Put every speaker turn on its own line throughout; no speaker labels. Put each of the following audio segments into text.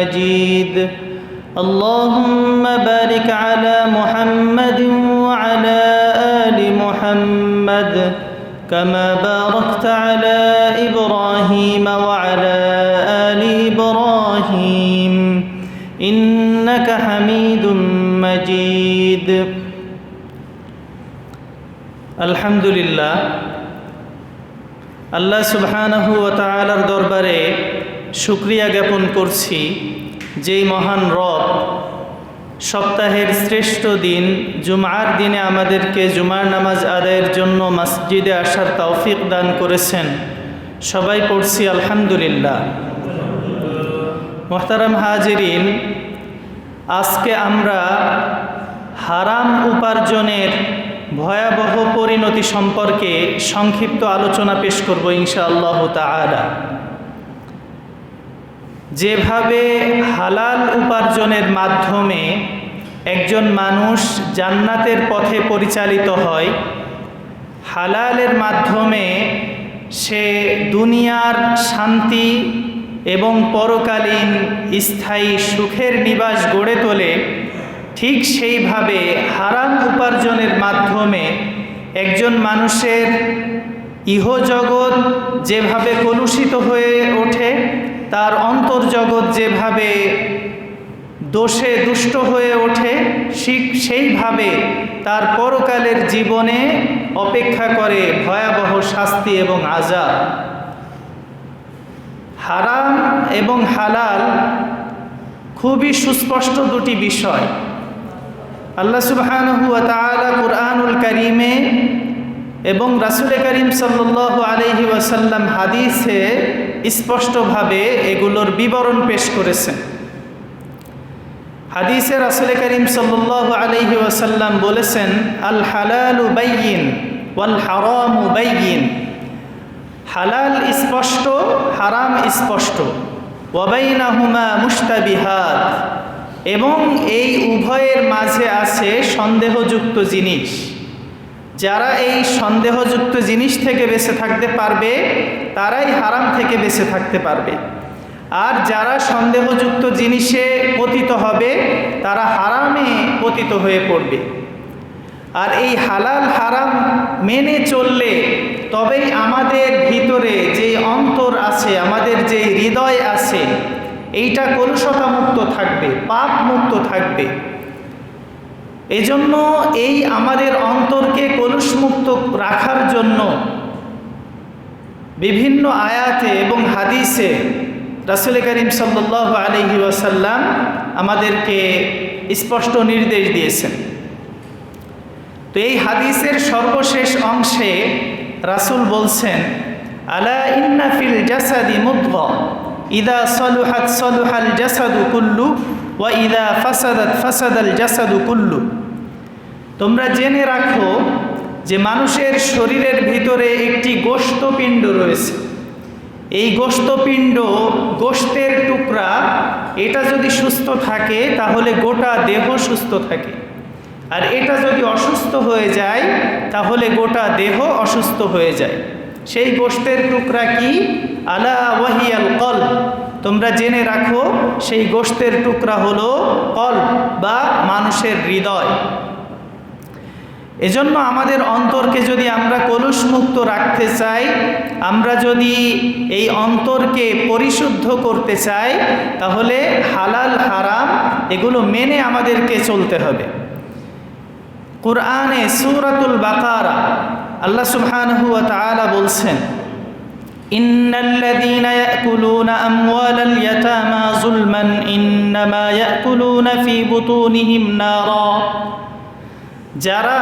مجيد اللهم بارك على محمد وعلى آل محمد كما باركت على إبراهيم وعلى آل إبراهيم إنك حميد مجيد الحمد لله আল্লাহ সুবহানাহু ওয়া তাআলার দরবারে শুক্রিয়া জ্ঞাপন করছি যেই মহান রব সপ্তাহের শ্রেষ্ঠ দিন, জুমার দিনে আমাদেরকে জুমার নামাজ আদায়ের জন্য মসজিদে আসার তৌফিক দান করেছেন। সবাই পড়ছি আলহামদুলিল্লাহ। মোহতারাম হাজিরিন, আজকে আমরা হারাম উপার্জনের ভয়াবহ পরিণতি সম্পর্কে সংক্ষিপ্ত আলোচনা পেশ করব ইনশাআল্লাহ তাআলা। যেভাবে হালাল উপার্জনের মাধ্যমে একজন মানুষ জান্নাতের পথে পরিচালিত হয়, হালালের মাধ্যমে সে দুনিয়ার শান্তি এবং পরকালীন স্থায়ী সুখের নিবাস গড়ে তোলে, ঠিক সেইভাবে হারাম উপার্জনের মাধ্যমে একজন মানুষের ইহজগৎ যেভাবে কলুষিত হয়ে ওঠে তার অন্তর্জগৎ যেভাবে দোষে দুষ্ট হয়ে ওঠে, ঠিক সেইভাবে তার পরকালের জীবনে অপেক্ষা করে ভয়াবহ শাস্তি এবং আজাব হারাম এবং হালাল খুবই সুস্পষ্ট দুটি বিষয়। আল্লাহ সুবহানহু তাআলা কুরআনুল কারীমে এবং রাসুল করিম সাল্লাল্লাহু আলাইহি ওয়াসাল্লাম হাদিসে স্পষ্টভাবে এগুলোর বিবরণ পেশ করেছেন। হাদিসে রাসূল করিম সাল্লাল্লাহু আলাইহি ওয়াসাল্লাম বলেছেন, আল হালালু বাইয়িন ওয়াল হারামু বাইয়িন। হালাল স্পষ্ট, হারাম স্পষ্ট। ওয়াবাইনাহুমা মুস্তাবিহাত এবং এই উভয়ের মাঝে আছে সন্দেহযুক্ত জিনিস। যারা এই সন্দেহযুক্ত জিনিস থেকে বেঁচে থাকতে পারবে, তারাই হারাম থেকে বেঁচে থাকতে পারবে। আর যারা সন্দেহযুক্ত জিনিসে পতিত হবে, তারা হারামে পতিত হয়ে পড়বে। আর এই হালাল হারাম মেনে চললে তবেই আমাদের ভিতরে যে অন্তর আছে, আমাদের যে হৃদয় আছে, এইটা কলুষতা মুক্ত থাকবে পাপ মুক্ত থাকবে। এজন্য এই আমাদের অন্তরকে কলুষমুক্ত রাখার জন্য বিভিন্ন আয়াতে এবং হাদিসে রাসুল করিম সাল্লাহ আলহি ওয়াসাল্লাম আমাদেরকে স্পষ্ট নির্দেশ দিয়েছেন। তো এই হাদিসের সর্বশেষ অংশে রাসুল বলছেন, আলা ইন্নাফিল জাসাদি মুদ্গ, ইদা সলুহাত সলুহাল জাসাদু কুল্লু, ওয়া ইদা ফাসাদাত ফাসাদাল জাসাদু কুল্লু। তোমরা জেনে রাখো যে মানুষের শরীরের ভিতরে একটি গোস্তপিণ্ড রয়েছে। এই গোস্তপিণ্ড গোস্তের টুকরা, এটা যদি সুস্থ থাকে, তাহলে গোটা দেহ সুস্থ থাকে। আর এটা যদি অসুস্থ হয়ে যায়, তাহলে গোটা দেহ অসুস্থ হয়ে যায়। সেই গোস্তের টুকরা কি? আলা ওয়াহিয়াল কল। তোমরা জেনে রাখো, সেই গোস্তের টুকরা হলো কল বা মানুষের হৃদয়। এজন্য আমাদের অন্তরকে যদি আমরা কলুষমুক্ত রাখতে চাই, আমরা যদি এই অন্তরকে পরিশুদ্ধ করতে চাই, তাহলে হালাল, হারাম এগুলো মেনে আমাদেরকে চলতে হবে। কোরআনে সুরাতুল বাকারা আল্লাহ সুবহানাহু ওয়া তাআলা বলছেন, ইন্নাল্লাযীনা ইয়াকুলুনা আমওয়ালাল ইয়াতামা যুলমান, ইন্নামা ইয়াকুলুনা ফি বুতুনিহিম নারা। যারা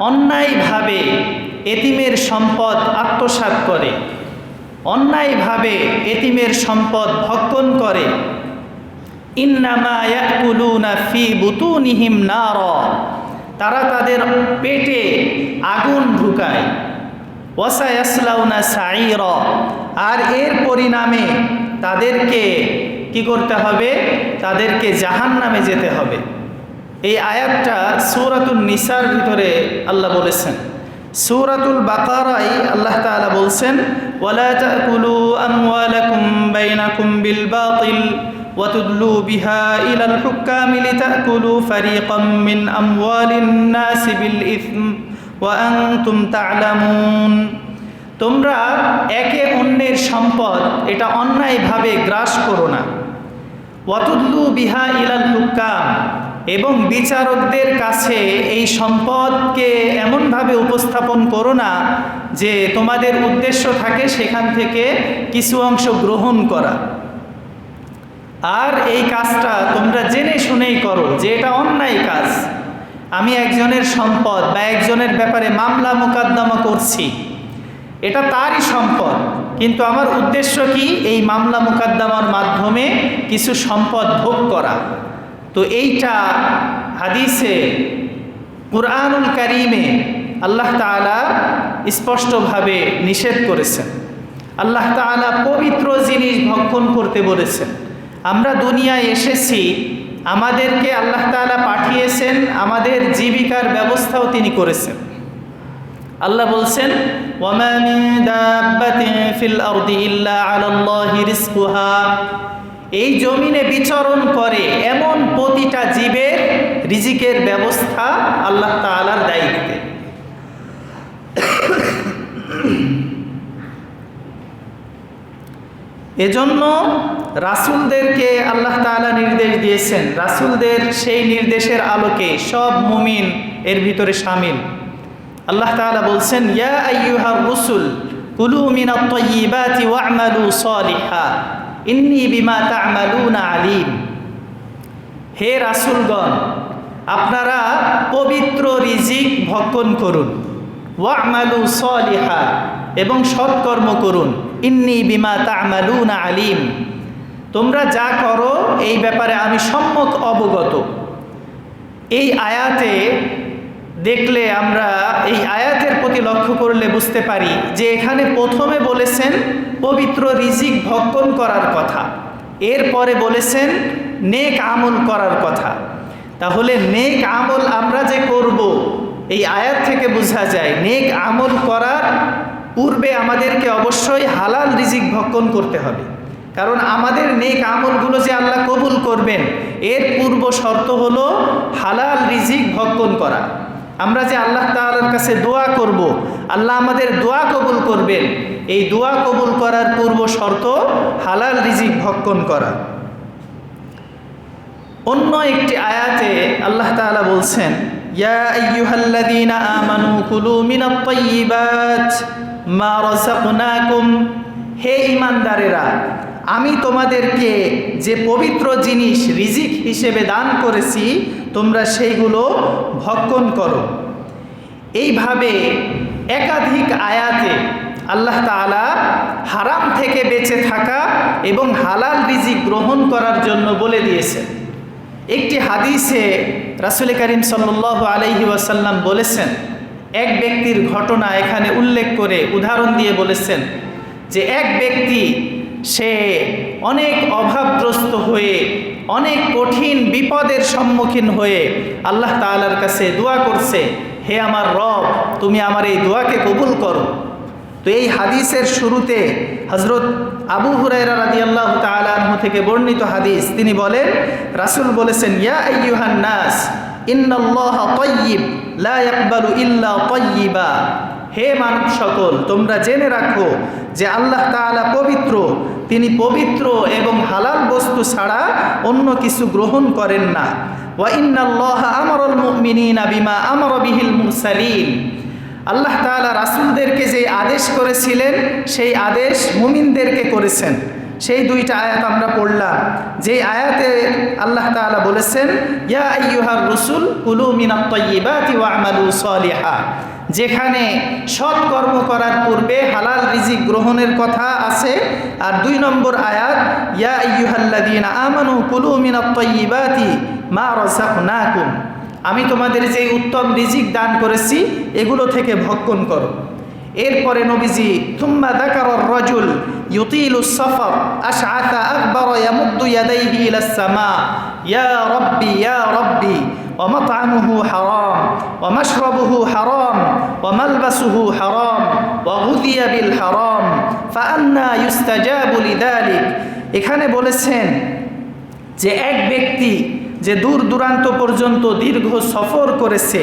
অন্যায়ভাবে এতিমের সম্পদ আত্মসাৎ করে, অন্যায়ভাবে এতিমের সম্পদ ভক্ষণ করে ফি নার, তারা তাদের পেটে আগুন ঢুকায় সাইর আর এর পরিণামে তাদেরকে কি করতে হবে? তাদেরকে জাহান নামে যেতে হবে। এই আয়াতটা সৌরাতুল নিসার ভিতরে আল্লাহ বলেছেন সৌরাতুল বাকারাই আল্লাহ তাআলা বলছেন ওয়ালা তাকুলু আমওয়ালাকুম বাইনাকুম বিল বাতিল وتدلوا بها إلى الحكام لتأكلوا فريقا من أموال الناس بالإثم وأنتم تعلمون তোমরা একে অন্যের সম্পদ এটা অন্যায়ভাবে গ্রাস করো না ওয়াতুল্লু বিহা ইলাল হুকাম এবং বিচারকদের কাছে এই সম্পদকে এমনভাবে উপস্থাপন করো না যে তোমাদের উদ্দেশ্য থাকে সেখান থেকে কিছু অংশ গ্রহণ করা। আর এই কাজটা তোমরা জেনে শুনেই করো যে এটা অন্যায় কাজ। আমি একজনের সম্পদ বা একজনের ব্যাপারে মামলা মোকদ্দমা করছি। এটা তারই সম্পদ, কিন্তু আমার উদ্দেশ্য কি এই মামলা মোকদ্দমার মাধ্যমে কিছু সম্পদ ভোগ করা? তো এইটা হাদিসে, কুরআনুল কারিমে আল্লাহ তাআলা স্পষ্টভাবে নিষেধ করেছেন। আল্লাহ তাআলা পবিত্র জিনিস ভক্ষণ করতে বলেছেন। আমরা দুনিয়ায় এসেছি, আমাদেরকে আল্লাহ তাআলা পাঠিয়েছেন, আমাদের জীবিকার ব্যবস্থাও তিনি করেছেন। আল্লাহ বলছেন এই জমিনে বিচরণ করে রিজিকের ব্যবস্থা আল্লাহ তাআলার দায়িত্বে। এজন্য রাসূলদেরকে আল্লাহ তাআলা নির্দেশ দিয়েছেন। রাসুলদের সেই নির্দেশের আলোকে সব মুমিন এর ভিতরে সামিল। আল্লাহ তাআলা বলছেন রুসুল ইন্নী আলিম। হে রাসূলগণ আপনারা পবিত্র রিজিক ভক্ষণ করুন। ওয়া'মালু সালিহা, এবং সৎকর্ম করুন। ইন্নি বিমা তা'মালুনা আলিম। তোমরা যা করো, এই ব্যাপারে আমি সম্যক অবগত। এই আয়াতে দেখলে আমরা, এই আয়াতের প্রতি লক্ষ্য করলে বুঝতে পারি যে এখানে প্রথমে বলেছেন পবিত্র রিজিক ভক্ষণ করার কথা। এরপরে বলেছেন, নেক আমল করার কথা। তাহলে নেক আমল আমরা যে করব, এই আয়াত থেকে বোঝা যায়, নেক আমল করার পূর্বে আমাদেরকে অবশ্যই হালাল রিজিক ভক্ষণ করতে হবে। কারণ আমাদের নেক আমলগুলো যে আল্লাহ কবুল করবেন, এর পূর্ব শর্ত হলো হালাল রিজিক ভক্ষণ করা। আমরা যে আল্লাহ তাআলার কাছে দোয়া করব, আল্লাহ আমাদের দোয়া কবুল করবেন, এই দোয়া কবুল করার পূর্ব শর্ত হালাল রিজিক ভক্ষণ করা। অন্য একটি আয়াতে আল্লাহ তাআলা বলছেন, ইয়া আইয়ুহাল্লাযীনা আমানু কুলু মিনাত তাইয়্যিবাত মা রাযাকনাকুম। হে ঈমানদারেরা, আমি তোমাদেরকে যে পবিত্র জিনিস, রিজিক হিসেবে দান করেছি, তোমরা সেইগুলো ভক্ষণ করো। এইভাবে একাধিক আয়াতে আল্লাহ তাআলা হারাম থেকে বেঁচে থাকা এবং হালাল রিজিক গ্রহণ করার জন্য বলে দিয়েছেন। একটি হাদিসে রাসুল করিম সাল্লাহ আলহি ওয়াসাল্লাম বলেছেন, এক ব্যক্তির ঘটনা এখানে উল্লেখ করে উদাহরণ দিয়ে বলেছেন যে এক ব্যক্তি, সে অনেক অভাবগ্রস্ত হয়ে, অনেক কঠিন বিপদের সম্মুখীন হয়ে আল্লাহ তাআলার কাছে দোয়া করছে, হে আমার রব, তুমি আমার এই দোয়াকে কবুল করো। তো এই হাদিসের শুরুতে হজরত আবু হুরাইরা রাদি আল্লাহ তালাহ থেকে বর্ণিত হাদিস, তিনি বলেন, রাসুল বলেছেন, ইয়া নাস, ইন্নাল্লাহ হে মানব সকল, তোমরা জেনে রাখো যে আল্লাহ তাআলা পবিত্র। তিনি পবিত্র এবং হালাল বস্তু ছাড়া অন্য কিছু গ্রহণ করেন না। ওয়া ইন্নাল্লাহ আমরুল মুমিনিনা বিমা আমর বিহিল মুরসালিন। আল্লাহ তাআলা রাসূলদেরকে যে আদেশ করেছিলেন, সেই আদেশ মুমিনদেরকে করেছেন। সেই দুইটা আয়াত আমরা পড়লাম। যে আয়াতে আল্লাহ তাআলা বলেছেন, ইয়া রসুল, কুলু মিনাত তাইয়্যিবাতি ওয়া'মালু সালিহা। যেখানে সৎ কর্ম করার পূর্বে হালাল রিজিক গ্রহণের কথা আছে। আর দুই নম্বর আয়াত, ইয়া আইয়ুহাল্লাযীনা আমানু কুলু মিনাত তাইয়্যিবাতি মা রাযাকনাকুম। আমি তোমাদের যে উত্তম রিজিক দান করেছি এগুলো থেকে ভক্ষণ করো এরপরে নবীজি থুম্মা দাকার রজুল ইউতিলু সফর আশআতা আকবর ইয়ামুদ্দু ইয়াদাইহি ইলাস সামা ইয়া রব্বি ইয়া রব্বি ومطعمه حرام ومشربه حرام وملبسه حرام وغذي بالحرام فأنا يستجاب لذلك এখানে বলেছেন যে এক ব্যক্তি যে দূর দূরান্ত পর্যন্ত দীর্ঘ সফর করেছে,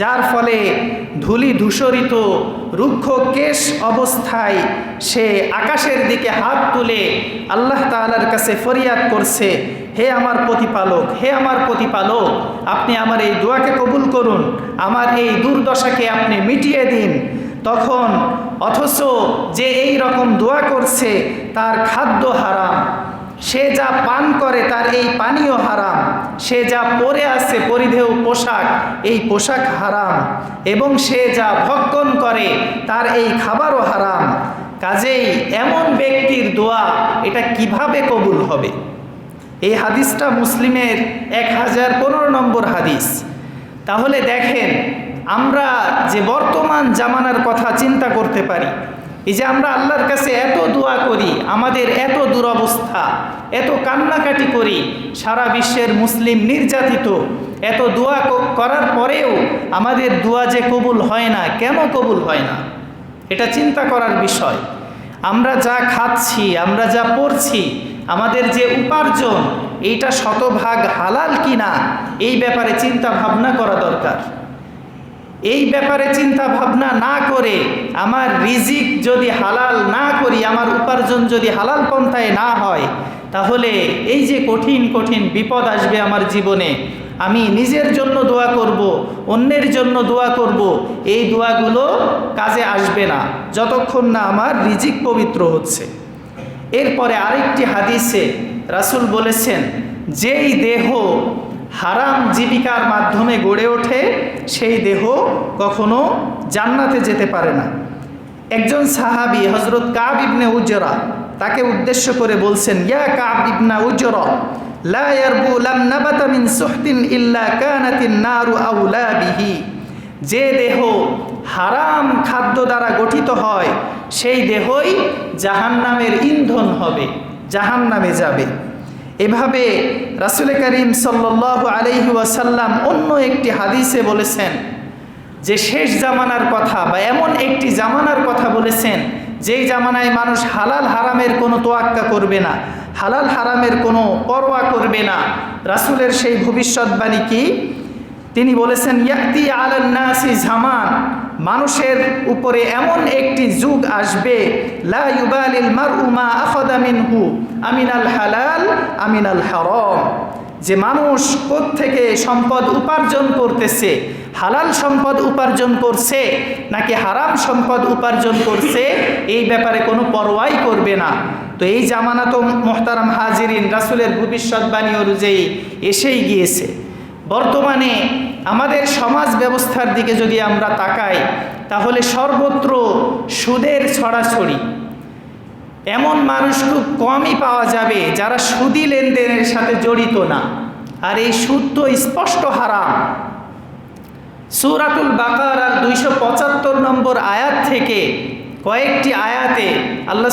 যার ফলে ধুলি ধূসরিত, রুক্ষ কেশ অবস্থায় সে আকাশের দিকে হাত তুলে আল্লাহ তাআলার কাছে ফরিয়াদ করছে, হে আমার প্রতিপালক, হে আমার প্রতিপালক, আপনি আমার এই দোয়াকে কবুল করুন, আমার এই দুর্দশাকে আপনি মিটিয়ে দিন। তখন অথচ যে এই রকম দোয়া করছে, তার খাদ্য হারাম। সে যা পান করে তার এই পানীয় হারাম। সে যা পরে আছে পরিধেয় পোশাক, এই পোশাক হারাম। এবং সে যা ভক্ষণ করে তার এই খাবারও হারাম। কাজেই এমন ব্যক্তির দোয়া এটা কীভাবে কবুল হবে? এই হাদিসটা মুসলিমের এক হাজার পনেরো নম্বর হাদিস। তাহলে দেখেন, আমরা যে বর্তমান জামানার কথা চিন্তা করতে পারি এই যে আমরা আল্লাহর কাছে এত দোয়া করি, আমাদের এত দুরবস্থা, এত কান্নাকাটি করি, সারা বিশ্বের মুসলিম নির্যাতিত, এত দোয়া করার পরেও আমাদের দোয়া যে কবুল হয় না, কেন কবুল হয় না? এটা চিন্তা করার বিষয়। আমরা যা খাচ্ছি, আমরা যা পড়ছি, আমাদের যে উপার্জন, এইটা শতভাগ হালাল কিনা, এই ব্যাপারে চিন্তা ভাবনা করা দরকার। এই ব্যাপারে চিন্তা ভাবনা না করে, আমার রিজিক যদি হালাল না করি, আমার উপার্জন যদি হালাল পন্থায় না হয়, তাহলে এই যে কঠিন কঠিন বিপদ আসবে আমার জীবনে। আমি নিজের জন্য দোয়া করব, অন্যের জন্য দোয়া করব, এই দোয়াগুলো কাজে আসবে না, যতক্ষণ না আমার রিজিক পবিত্র হচ্ছে। এরপরে আরেকটি হাদিসে রাসূল বলেছেন, যেই দেহ হারাম জীবিকার মাধ্যমে গড়ে ওঠে, সেই দেহ কখনো জান্নাতে যেতে পারে না। একজন সাহাবি হজরত কাব ইবনে উজরা তাকে উদ্দেশ্য করে বলছেন, ইয়া কাব ইবনা উজরা, লা ইয়ারবু লাম নাবাতা মিন সুহতিন ইল্লা কানাতিন নারু বিহি। যে দেহ হারাম খাদ্য দ্বারা গঠিত হয়, সেই দেহই জাহান্নামের ইন্ধন হবে, জাহান্নামে যাবে। এভাবে রাসুল করিম সাল্লাহ আলহি ওয়াসাল্লাম অন্য একটি হাদিসে বলেছেন, যে শেষ জামানার কথা বা এমন একটি জামানার কথা বলেছেন, যেই জামানায় মানুষ হালাল হারামের কোনো তোয়াক্কা করবে না, হালাল হারামের কোনো পরোয়া করবে না। রাসুলের সেই ভবিষ্যৎবাণী কি? তিনি বলেছেন, ইয়াতি আলান্নাসি জামান। মানুষের উপরে এমন একটি যুগ আসবে আমিনাল হালাল, আমিনাল হারাম। যে মানুষ থেকে সম্পদ উপার্জন করতেছে, হালাল সম্পদ উপার্জন করছে, নাকি হারাম সম্পদ উপার্জন করছে, এই ব্যাপারে কোনো পরোয়াই করবে না। তো এই জামানা তো মোহতারাম হাজিরিন, রাসুলের ভবিষ্যৎবাণী অনুযায়ী এসেই গিয়েছে। বর্তমানে আমাদের সমাজ ব্যবস্থার দিকে যদি আমরা তাকাই, তাহলে সর্বত্র সুদের ছড়াছড়ি। এমন মানুষ খুব কমই পাওয়া যাবে যারা সুদি লেনদেনের সাথে জড়িত না। আর এই সুদ তো স্পষ্ট হারাম। সুরাতুল বাকার আর দুইশো পঁচাত্তর নম্বর আয়াত থেকে কয়েকটি আয়াতে আল্লাহ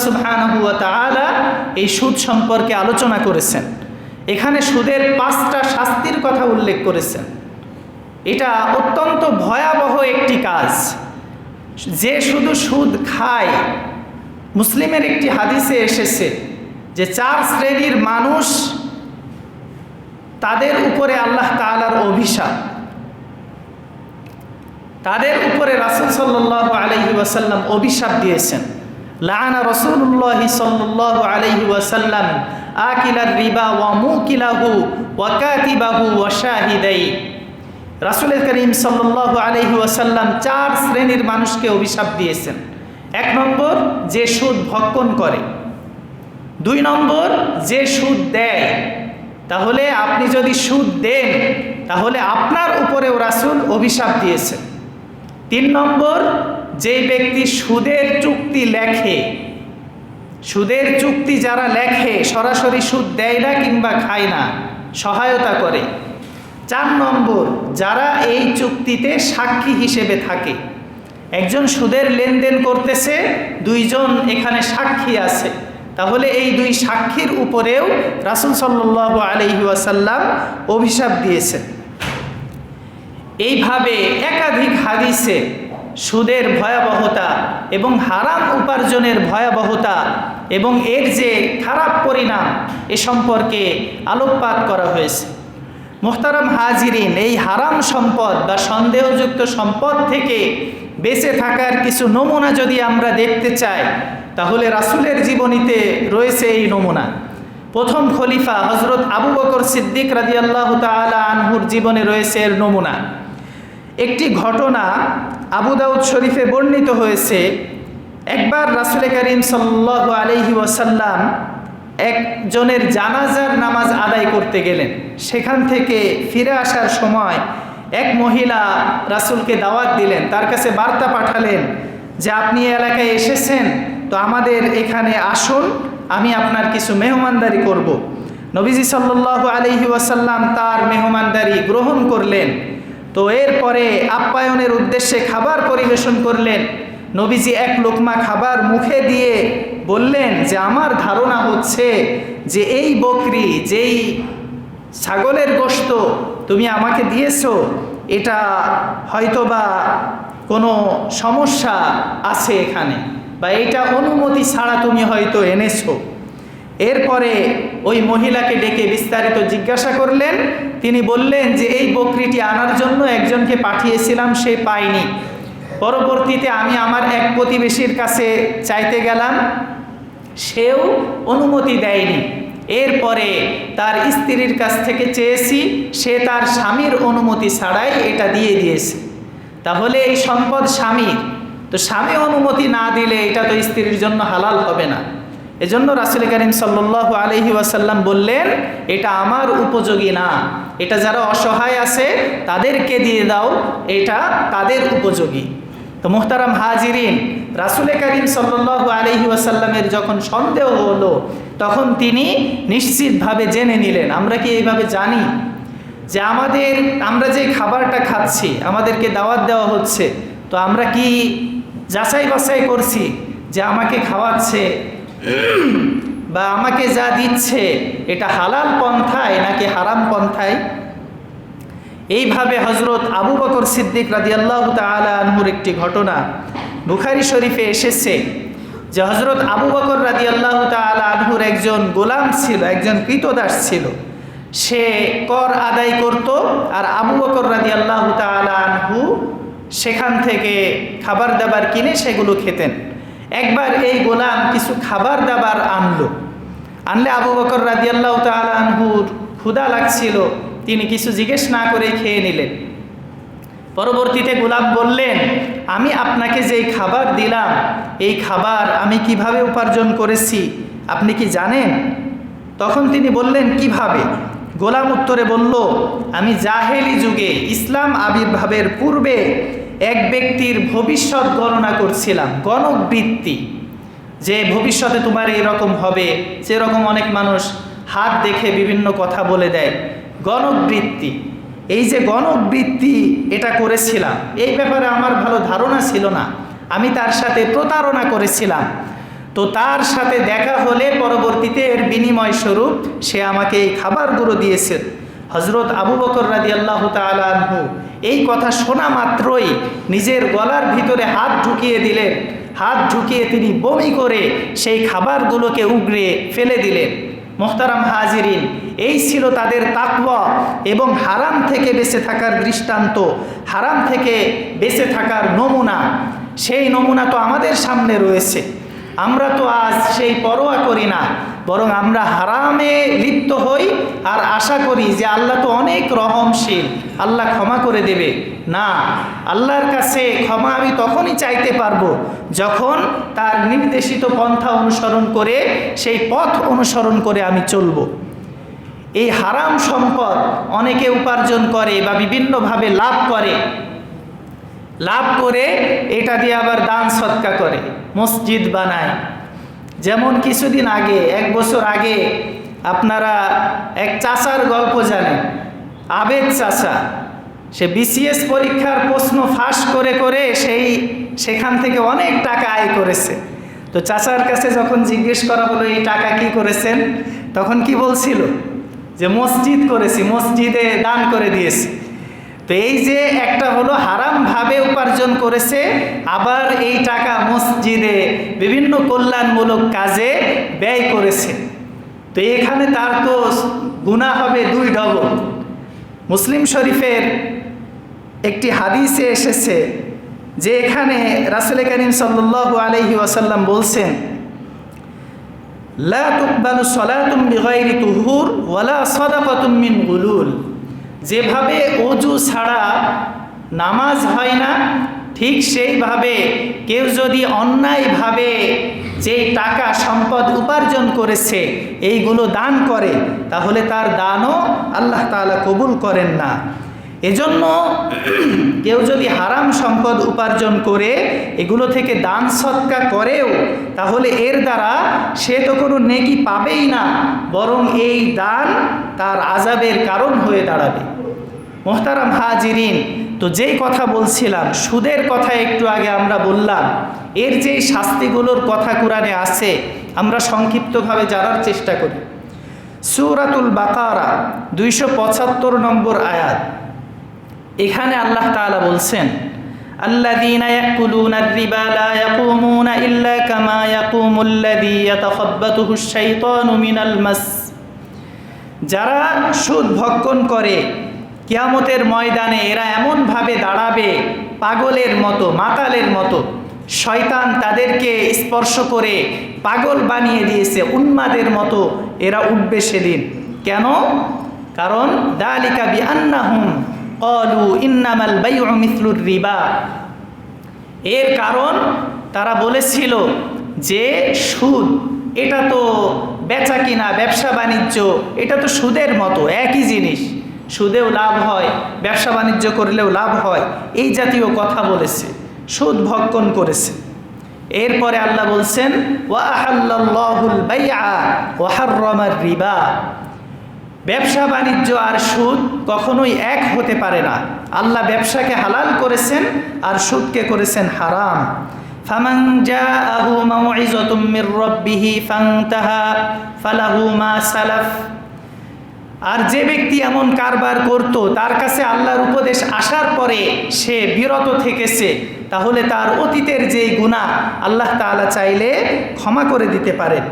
তাআলা এই সুদ সম্পর্কে আলোচনা করেছেন। এখানে সুদের পাঁচটা শাস্তির কথা উল্লেখ করেছেন। এটা অত্যন্ত ভয়াবহ একটি কাজ। যে শুধু সুদ খায়, মুসলিমের একটি হাদিসে এসেছে যে চার শ্রেণির মানুষ তাদের উপরে আল্লাহ তাআলার অভিশাপ। তাদের উপরে রাসুল সাল্লাহ আলহি ওয়াসাল্লাম অভিশাপ দিয়েছেন। লানা রসুল্লাহ সাল্লাহ আলহি ওয়াসাল্লাম আকিলার রিবা ওয়া মুকিলাহু ওয়াকাতিবাহু ওয়াশাহিদাই রাসুল করিম সাল্লাহ আলহি ওয়াসাল্লাম চার শ্রেণির মানুষকে অভিশাপ দিয়েছেন। এক নম্বর, যে সুদ ভক্ষণ করে। দুই নম্বর, যে সুদ দেয়। তাহলে আপনি যদি সুদ দেন, তাহলে আপনার উপরেও রাসুল অভিশাপ দিয়েছেন। তিন নম্বর যেই ব্যক্তি সুদের চুক্তি লেখে সুদের চুক্তি যারা লেখে সরাসরি সুদ দেয় না কিংবা খায় না, সহায়তা করে। চার নম্বর, যারা এই চুক্তিতে সাক্ষী হিসেবে থাকে। একজন সুদের লেনদেন করতেছে, দুইজন এখানে সাক্ষী আছে। তাহলে এই দুই সাক্ষীর উপরেও রাসুল সাল্লাহ আলহি ওয়াসাল্লাম অভিশাপ দিয়েছেন। এইভাবে একাধিক হাদিসে সুদের ভয়াবহতা এবং হারাম উপার্জনের ভয়াবহতা এবং এর যে খারাপ পরিণাম, এ সম্পর্কে আলোকপাত করা হয়েছে। মোহতারাম হাজিরিন এই হারাম সম্পদ বা সন্দেহযুক্ত সম্পদ থেকে বেঁচে থাকার কিছু নমুনা যদি আমরা দেখতে চাই, তাহলে রাসুলের জীবনীতে রয়েছে এই নমুনা। প্রথম খলিফা হজরত আবু বকর সিদ্দিক রাজি আল্লাহ তালা আনহুর জীবনে রয়েছে এর নমুনা। একটি ঘটনা আবু দাউদ শরীফে বর্ণিত হয়েছে একবার রাসুল করিম সাল্লাহ আলহি ওয়াসাল্লাম একজনের জানাজার নামাজ আদায় করতে গেলেন। সেখান থেকে ফিরে আসার সময় এক মহিলা রাসুলকে দাওয়াত দিলেন, তার কাছে বার্তা পাঠালেন যে, আপনি এলাকায় এসেছেন, তো আমাদের এখানে আসুন, আমি আপনার কিছু মেহমানদারি করব। নবীজি সাল্লাহ আলহি ওয়াসাল্লাম তার মেহমানদারি গ্রহণ করলেন। তো এরপরে আপ্যায়নের উদ্দেশ্যে খাবার পরিবেশন করলেন। নবীজি এক লোকমা খাবার মুখে দিয়ে বললেন যে, আমার ধারণা হচ্ছে যে এই বকরি, যেই ছাগলের গোস্ত তুমি আমাকে দিয়েছ, এটা হয়তোবা কোনো সমস্যা আছে এখানে বা এটা অনুমতি ছাড়া তুমি হয়তো এনেছো। এরপরে ওই মহিলাকে ডেকে বিস্তারিত জিজ্ঞাসা করলেন। তিনি বললেন যে, এই বকরিটি আনার জন্য একজনকে পাঠিয়েছিলাম, সে পায়নি। পরবর্তীতে আমি আমার এক প্রতিবেশীর কাছে চাইতে গেলাম। সেও অনুমতি দেয়নি। এরপরে তার স্ত্রীর কাছ থেকে চেয়েছি, সে তার স্বামীর অনুমতি ছাড়াই এটা দিয়ে দিয়েছে। তাহলে এই সম্পদ স্বামীর। তো স্বামী অনুমতি না দিলে এটা তো স্ত্রীর জন্য হালাল হবে না। এজন্য রাসুল করিম সাল্লাহ আলহি ওয়াসাল্লাম বললেন, এটা আমার উপযোগী না। এটা যারা অসহায় আছে, তাদেরকে দিয়ে দাও। এটা তাদের উপযোগী। তো মোহতারাম হাজিরিন রাসুল করিম সাল্লাহ আলহি ওয়াসাল্লামের যখন সন্দেহ হলো, তখন তিনি নিশ্চিতভাবে জেনে নিলেন, আমরা কি এইভাবে জানি যে আমাদের, আমরা যে খাবারটা খাচ্ছি, আমাদেরকে দাওয়াত দেওয়া হচ্ছে, তো আমরা কি যাচাই বাছাই করছি যে আমাকে খাওয়াচ্ছে বা আমাকে যা দিচ্ছে, এটা হালাল পন্থায় নাকি হারাম পন্থায়? এইভাবে হজরত আবু বকর সিদ্দিক রাজি আল্লাহ আনহুর একটি ঘটনা বুখারি শরীফে এসেছে যে হজরত আবু বকর রাজি আল্লাহ আনহুর একজন গোলাম ছিল, একজন কৃতদাস ছিল। সে কর আদায় করত আর আবু বকর রাজি আল্লাহ আনহু সেখান থেকে খাবার দাবার কিনে সেগুলো খেতেন। একবার এই গোলাম কিছু খাবার দাবার আনলো। আনলে আবু বকর রাজিয়াল্লাহ তালহুর ক্ষুদা লাগছিল। তিনি কিছু জিজ্ঞেস না করে খেয়ে নিলেন। পরবর্তীতে গোলাম বললেন, আমি আপনাকে যেই খাবার দিলাম, এই খাবার আমি কীভাবে উপার্জন করেছি, আপনি কি জানেন? তখন তিনি বললেন, কীভাবে? গোলাম উত্তরে বলল, আমি জাহেলি যুগে ইসলাম আবির্ভাবের পূর্বে এক ব্যক্তির ভবিষ্যৎ গণনা করছিলাম, গণবৃত্তি। যে ভবিষ্যতে তোমার এরকম হবে, সেরকম অনেক মানুষ হাত দেখে বিভিন্ন কথা বলে দেয়। গণবৃত্তি। এই যে গণবৃত্তি এটা করেছিলাম, এই ব্যাপারে আমার ভালো ধারণা ছিল না। আমি তার সাথে প্রতারণা করেছিলাম। তো তার সাথে দেখা হলে পরবর্তীতে এর বিনিময় স্বরূপ সে আমাকে এই খাবারগুলো দিয়েছে। হজরত আবু বকর রাজি আল্লাহ তালহু এই কথা শোনা মাত্রই নিজের গলার ভিতরে হাত ঢুকিয়ে দিলেন। হাত ঢুকিয়ে তিনি বমি করে সেই খাবারগুলোকে উগড়ে ফেলে দিলেন। মোহতারাম হাজিরিন, এই ছিল তাদের তাকওয়া এবং হারাম থেকে বেঁচে থাকার দৃষ্টান্ত, হারাম থেকে বেঁচে থাকার নমুনা। সেই নমুনা তো আমাদের সামনে রয়েছে। আমরা তো আজ সেই পরোয়া করি না। বরং আমরা হারামে লিপ্ত হই আর আশা করি যে আল্লাহ তো অনেক রহমশীল। আল্লাহ ক্ষমা করে দেবে। না, আল্লাহর কাছে ক্ষমা আমি তখনই চাইতে পারব যখন তার নির্দেশিত পন্থা অনুসরণ করে, সেই পথ অনুসরণ করে আমি চলব। এই হারাম সম্পদ অনেকে উপার্জন করে বা বিভিন্নভাবে লাভ করে। লাভ করে এটা দিয়ে আবার দান সৎকা করে। মসজিদ বানায় যেমন কিছুদিন আগে, এক বছর আগে আপনারা এক চাচার গল্প জানেন। আবেদ চাচা, সে বিসিএস পরীক্ষার প্রশ্ন ফাঁস করে করে সেই সেখান থেকে অনেক টাকা আয় করেছে। তো চাচার কাছে যখন জিজ্ঞেস করা হলো, এই টাকা কি করেছেন? তখন কি বলছিল? যে, মসজিদ করেছি, মসজিদে দান করে দিয়েছি। তো এই যে একটা হলো হারামভাবে উপার্জন করেছে, আবার এই টাকা মসজিদে বিভিন্ন কল্যাণমূলক কাজে ব্যয় করেছে। তো এখানে তার তো গুণা হবে দুই ডবল। মুসলিম শরীফের একটি হাদিসে এসেছে যে এখানে রাসুল করিম সাল্লাহ আলহি ওয়াসাল্লাম বলছেন, লা তুকবালু সলাতুম বিগাইরি তুহুর ওয়ালা সদাকাতুম মিন গুলুল। যেভাবে অজু ছাড়া নামাজ হয় না, ঠিক সেইভাবে কেউ যদি অন্যায়ভাবে যে টাকা সম্পদ উপার্জন করেছে, এইগুলো দান করে, তাহলে তার দানও আল্লাহ তালা কবুল করেন না। এজন্য কেউ যদি হারাম সম্পদ উপার্জন করে, এগুলো থেকে দান সৎকা করেও, তাহলে এর দ্বারা সে তো কোনো নেকি পাবেই না, বরং এই দান তার আজাবের কারণ হয়ে দাঁড়াবে। মোহতারাম হাজিরিন, তো যেই কথা বলছিলাম, সুদের কথা একটু আগে আমরা বললাম, এর যেই শাস্তিগুলোর কথা কোরআনে আছে, আমরা সংক্ষিপ্তভাবে জানার চেষ্টা করি। সুরাতুল বাকারা, দুইশো পঁচাত্তর নম্বর আয়াত। এখানে আল্লাহ তাআলা বলছেন الذين يأكلون الربا لا يقومون إلا كما يقوم الذي يتخبطه الشيطان من المس যারা সুদ ভক্ষণ করে কিয়ামতের ময়দানে এরা এমনভাবে দাঁড়াবে পাগলের মতো মাতালের মতো শয়তান তাদেরকে স্পর্শ করে পাগল বানিয়ে দিয়েছে উন্মাদের মতো এরা উঠবে সেদিন কেন কারণ দালিকা বি আন্নাহুম কলু ইন্নামাল বাইউ মিথলুর রিবা এর কারণ তারা বলেছিল যে সুদ, এটা তো বেচা কিনা, ব্যবসা বাণিজ্য, এটা তো সুদের মতো, একই জিনিস। সুদেও লাভ হয়, ব্যবসা বাণিজ্য করলেও লাভ হয়, এই জাতীয় কথা বলেছে, সুদ ভক্ষণ করেছে। এরপরে আল্লাহ বলছেন ওয়াহাল্লাহুল বাইআ ওয়াহাররামার রিবা। ব্যবসা বাণিজ্য আর সুদ কখনোই এক হতে পারে না। আল্লাহ ব্যবসাকে হালাল করেছেন আর সুদকে করেছেন হারাম। জাআহু মাউইযাতুম মির রাব্বিহি ফান্তাহা ফালাহু মা সালাফ। আর যে ব্যক্তি এমন কারবার করত, তার কাছে আল্লাহর উপদেশ আসার পরে সে বিরত থেকেছে, তাহলে তার অতীতের যেই গুণা আল্লাহ তাআলা চাইলে ক্ষমা করে দিতে পারেন।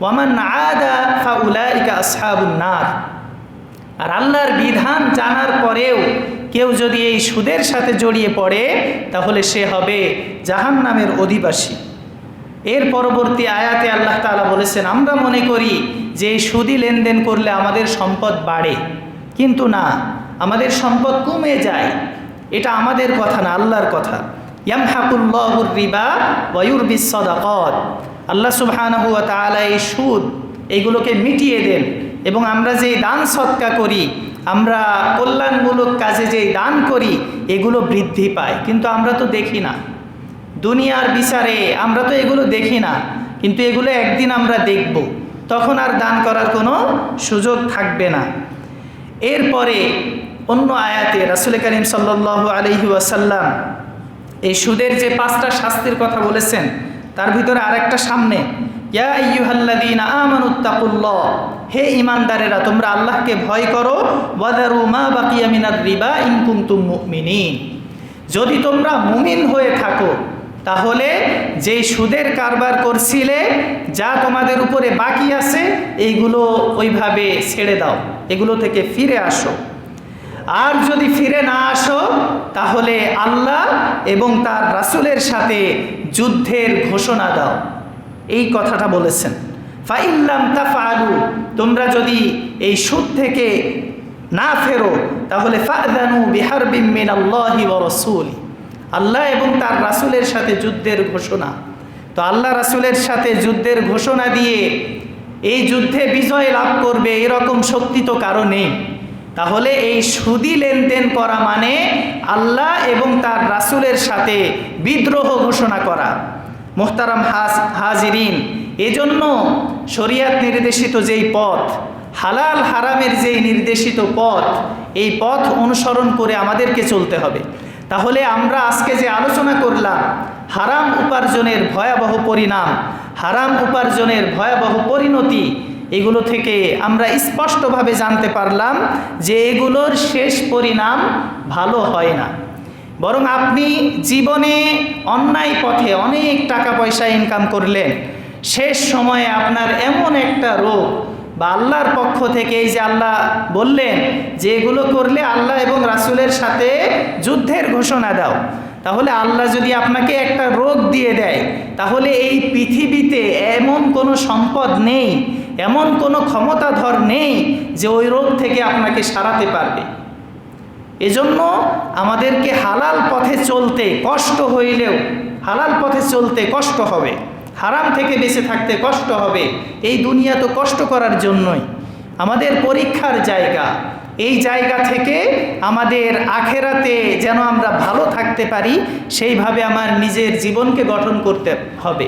ওয়ামান আদা ফাউলাইকা আসহাবুন নার। আর আল্লাহর বিধান জানার পরেও কেউ যদি এই সুদের সাথে জড়িয়ে পড়ে, তাহলে সে হবে জাহান নামের অধিবাসী। এর পরবর্তী আয়াতে আল্লাহ তাআলা বলেছেন, আমরা মনে করি যে এই সুদি লেনদেন করলে আমাদের সম্পদ বাড়ে। কিন্তু না, আমাদের সম্পদ কমে যায়। এটা আমাদের কথা না, আল্লাহর কথা। ইয়াম ইয়ামহাকুল্লাহুর রিবা ওয়ুর বিশ্বদাকত আল্লাহ তাআলা এই সুদ এইগুলোকে মিটিয়ে দেন এবং আমরা যে দান সৎকা করি, আমরা কল্যাণমূলক কাজে যে দান করি, এগুলো বৃদ্ধি পায়। কিন্তু আমরা তো দেখি না। দুনিয়ার বিচারে আমরা তো এগুলো দেখি না, কিন্তু এগুলো একদিন আমরা দেখব। তখন আর দান করার কোনো সুযোগ থাকবে না। এরপরে অন্য আয়াতে রাসুল করিম সাল্লাহ আলহি ওয়াসাল্লাম এই সুদের যে পাঁচটা শাস্তির কথা বলেছেন তার ভিতরে আরেকটা সামনে হে ঈমানদারেরা, তোমরা আল্লাহকে ভয় করো রিবা যদি তোমরা মুমিন হয়ে থাকো, তাহলে যে সুদের কারবার করছিলে, যা তোমাদের উপরে বাকি আছে, এইগুলো ওইভাবে ছেড়ে দাও, এগুলো থেকে ফিরে আসো। আর যদি ফিরে না আসো, তাহলে আল্লাহ এবং তার রাসুলের সাথে যুদ্ধের ঘোষণা দাও। এই কথাটা বলেছেন। ফাইল্লাম তাফালু তোমরা যদি এই সুদ থেকে না ফেরো, তাহলে ফাদানু বিহার বিমিন আল্লাহি রসুল। আল্লাহ এবং তার রাসুলের সাথে যুদ্ধের ঘোষণা। তো আল্লাহ রাসুলের সাথে যুদ্ধের ঘোষণা দিয়ে এই যুদ্ধে বিজয় লাভ করবে এরকম শক্তি তো কারও নেই। তাহলে এই সুদি লেনদেন করা মানে আল্লাহ এবং তার রাসুলের সাথে বিদ্রোহ ঘোষণা করা। মোহতারাম হাজ হাজিরিন, এজন্য শরিয়াত নির্দেশিত যেই পথ, হালাল হারামের যেই নির্দেশিত পথ, এই পথ অনুসরণ করে আমাদেরকে চলতে হবে। তাহলে আমরা আজকে যে আলোচনা করলাম, হারাম উপার্জনের ভয়াবহ পরিণাম, হারাম উপার্জনের ভয়াবহ পরিণতি এগুলো থেকে আমরা স্পষ্টভাবে জানতে পারলাম যে এগুলোর শেষ পরিণাম ভালো হয় না। বরং আপনি জীবনে অন্যায় পথে অনেক টাকা পয়সা ইনকাম করলেন, শেষ সময়ে আপনার এমন একটা রোগ বা আল্লাহর পক্ষ থেকে এই যে আল্লাহ বললেন যে এগুলো করলে আল্লাহ এবং রাসূলের সাথে যুদ্ধের ঘোষণা দাও। তাহলে আল্লাহ যদি আপনাকে একটা রোগ দিয়ে দেয়, তাহলে এই পৃথিবীতে এমন কোনো সম্পদ নেই, এমন কোনো ক্ষমতাধর নেই যে ওই রোগ থেকে আপনাকে সারাতে পারবে। এজন্য আমাদেরকে হালাল পথে চলতে কষ্ট হইলেও, হালাল পথে চলতে কষ্ট হবে, হারাম থেকে বেঁচে থাকতে কষ্ট হবে, এই দুনিয়া তো কষ্ট করার জন্যই। আমাদের পরীক্ষার জায়গা এই জায়গা থেকে আমাদের আখেরাতে যেন আমরা ভালো থাকতে পারি, সেইভাবে আমার নিজের জীবনকে গঠন করতে হবে।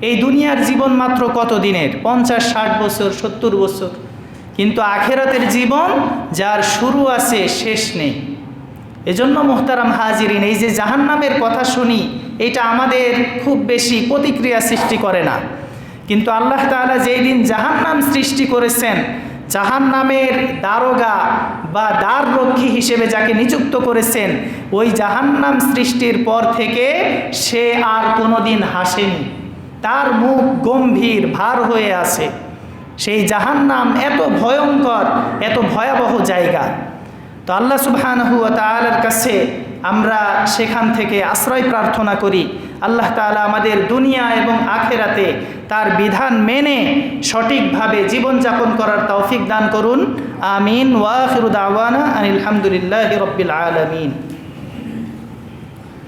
এই দুনিয়ার জীবন মাত্র কত দিনের? পঞ্চাশ, ষাট বছর, সত্তর বছর। কিন্তু আখেরাতের জীবন যার শুরু আছে, শেষ নেই। এজন্য মোহতারাম হাজিরিন, এই যে জাহান্নামের কথা শুনি, এটা আমাদের খুব বেশি প্রতিক্রিয়া সৃষ্টি করে না। কিন্তু আল্লাহ তাআলা যেই দিন জাহান্নাম সৃষ্টি করেছেন জাহান্নামের দারোগা বা দ্বার রক্ষী হিসেবে যাকে নিযুক্ত করেছেন, ওই জাহান্নাম সৃষ্টির পর থেকে সে আর কোনোদিন হাসেনি। তার মুখ গম্ভীর, ভার হয়ে আছে। সেই জাহান্নাম এত ভয়ঙ্কর, এত ভয়াবহ জায়গা। তো আল্লাহ সুবহানাহু ওয়া কাছে আমরা সেখান থেকে আশ্রয় প্রার্থনা করি। আল্লাহ তালা আমাদের দুনিয়া এবং আখেরাতে তার বিধান মেনে সঠিকভাবে জীবনযাপন করার তৌফিক দান করুন। আমিন। ওয়াহিরুদ আওয়ানা আনিলামদুলিল্লাহ রব্বিল আলমিন আলামিন।